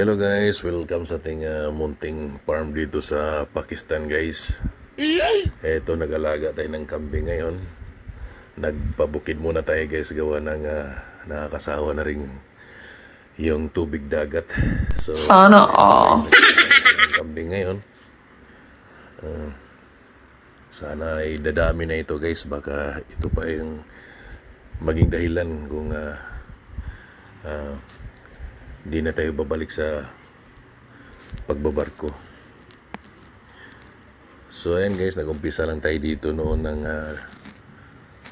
Hello guys, welcome sa ating uh, munting farm dito sa Pakistan guys. Eto, nag-alaga tayo ng kambing ngayon. Nagpabukid muna tayo guys, gawa ng uh, nakakasawa na rin yung tubig dagat. So, Sana all. ng kambing ngayon. Uh, sana ay dadami na ito guys, baka ito pa yung maging dahilan kung uh, uh, di na tayo babalik sa pagbabarko. So ayan guys, nagumpisa lang tayo dito noon ng ah,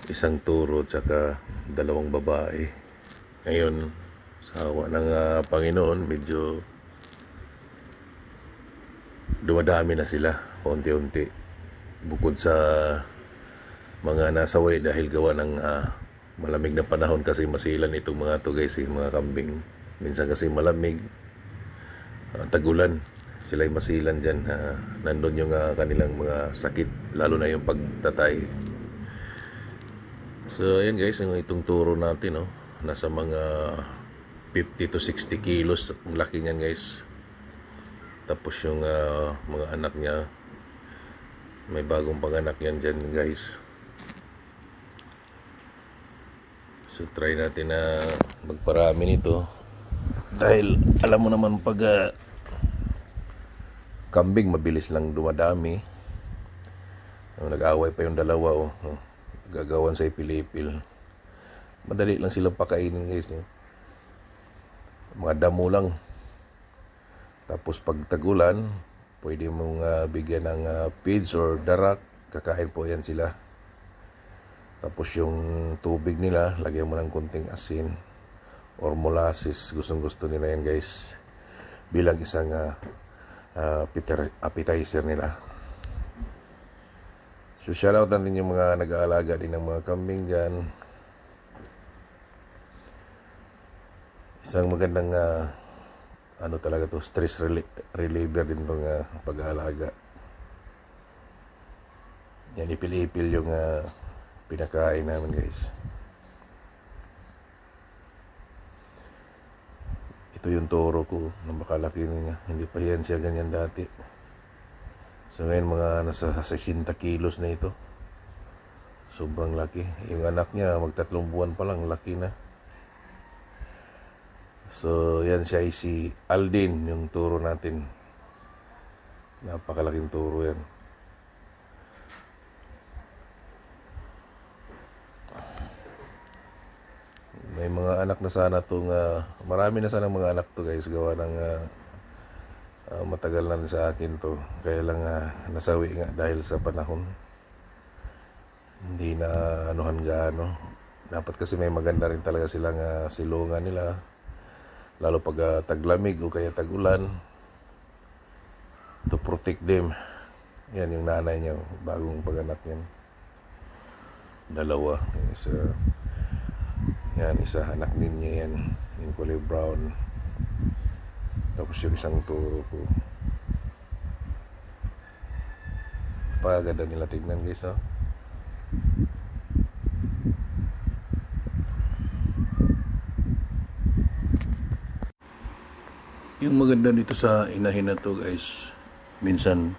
isang turo at saka dalawang babae. Ngayon, sa awa ng ah, Panginoon, medyo dumadami na sila, unti-unti. Bukod sa mga nasaway dahil gawa ng ah, malamig na panahon kasi masilan itong mga to guys, yung mga kambing. Minsan kasi malamig, ah, tagulan. Sila ay masilan dyan. ah, nandun yung ah, kanilang mga sakit, lalo na yung pagtatay. So, ayan guys, yung itong turo natin, no? nasa mga 50 to 60 kilos. Ang laki niyan guys. Tapos yung ah, mga anak niya, may bagong panganak yan dyan guys. So try natin na magparami nito. Dahil alam mo naman pag ah, kambing mabilis lang dumadami. Oh, nag-away pa yung dalawa oh. oh. Gagawan sa ipilipil. Madali lang silang pakainin guys. No? Mga damo lang. Tapos pag tagulan, pwede mong ah, bigyan ng ah, feeds or darak. Kakain po yan sila. Tapos yung tubig nila, lagyan mo ng konting asin or molasses. Gustong gusto nila yan guys. Bilang isang ah, ah, appetizer- nila. So shoutout natin yung mga nag-aalaga din ng mga kambing dyan. Isang magandang ah, ano talaga to stress reli- reliever din tong ah, pag-aalaga. Yan ipil-ipil yung ah, pinakain namin guys. Ito yung toro ko na makalaki niya. Hindi pa yan siya ganyan dati. So ngayon mga nasa 60 kilos na ito. Sobrang laki. Yung anak niya magtatlong buwan pa lang laki na. So yan siya ay si Aldin yung turo natin. Napakalaking turo yan. May mga anak na sana itong, ah, marami na sana mga anak to guys, gawa ng ah, ah, matagal na sa akin to. Kaya lang ah, nasawi nga dahil sa panahon. Hindi na anuhan gaano. Dapat kasi may maganda rin talaga silang ah, silungan nila. Lalo pag ah, taglamig o kaya tagulan. To protect them. Yan yung nanay niya, bagong paganak niyan. Dalawa. Isa, yan, isa anak din niya yan. Yung kulay brown. Tapos yung isang turo ko. Pagaganda nila tignan guys, no? Yung maganda dito sa inahin na to guys, minsan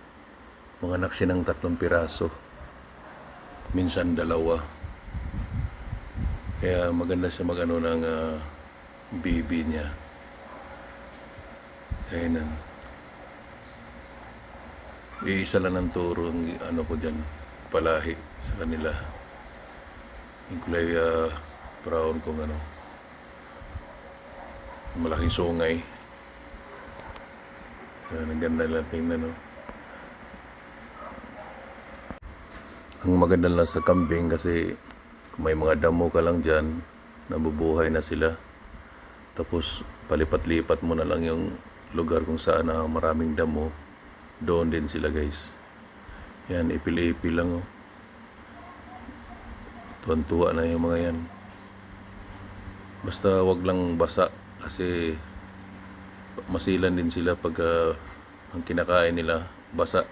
mga anak siya ng tatlong piraso. Minsan dalawa. Kaya maganda siya magano ng ah, baby niya. Ayun ang Iisa lang ng turo ang ano ko dyan, palahi sa kanila. Yung kulay ah, brown kung ano. Malaking sungay. Kaya ang ganda lang tingnan, no? Ang maganda lang sa kambing kasi may mga damo ka lang dyan, nabubuhay na sila. Tapos palipat-lipat mo na lang yung lugar kung saan na maraming damo. Doon din sila guys. Yan, ipil-ipil lang oh. Tuwan-tuwa na yung mga yan. Basta wag lang basa kasi masilan din sila pagka ang kinakain nila basa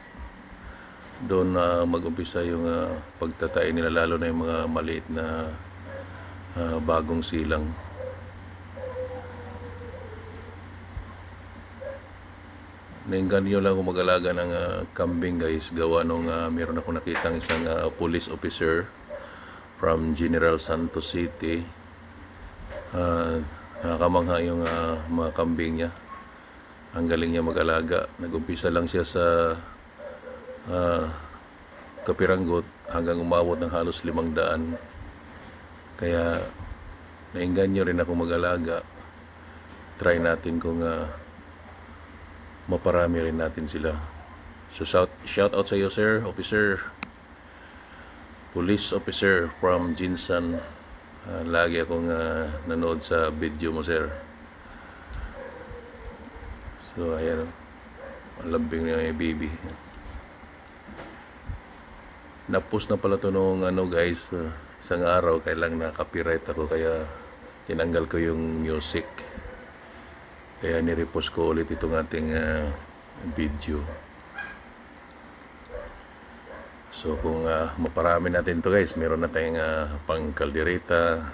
doon na mag-umpisa yung ah, pagtatay nila lalo na yung mga maliit na ah, bagong silang Nainganyo lang ako mag-alaga ng ah, kambing guys. Gawa nung ah, meron ako nakitang isang ah, police officer from General Santos City. Ah, nakakamangha yung ah, mga kambing niya. Ang galing niya mag-alaga. Nagumpisa lang siya sa ah, kapiranggot hanggang umabot ng halos limang daan. Kaya nainganyo rin ako mag-alaga. Try natin kung ah, maparami rin natin sila. So shout, shout out sa iyo sir, officer. Police officer from Jinsan. Ah, lagi akong ah, nanood sa video mo sir. So ayan. oh. Ang lambing niya yung baby. Napos na pala to nung ano guys, uh, isang araw kailang na copyright ako kaya tinanggal ko yung music. Kaya nirepost ko ulit itong ating ah, video. So kung ah, maparami natin to guys, meron na tayong ah, pang kaldereta,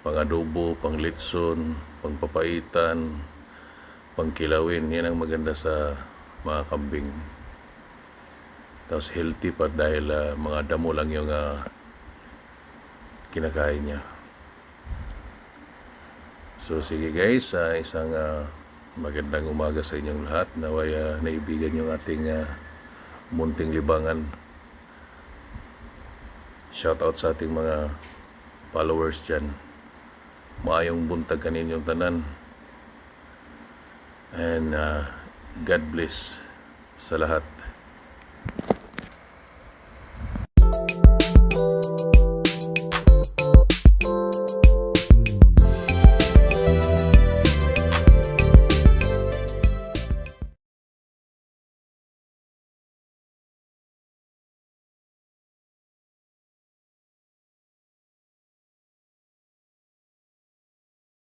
pang adobo, pang litson, pang papaitan, pang kilawin. Yan ang maganda sa mga kambing. Tapos healthy pa dahil ah, mga damo lang yung ah, kinakain niya. So sige guys, ah, isang ah, magandang umaga sa inyong lahat. Naway ah, naibigan yung ating ah, munting libangan. Shout out sa ating mga followers dyan. Maayong buntag kaninyong tanan. And ah, God bless sa lahat.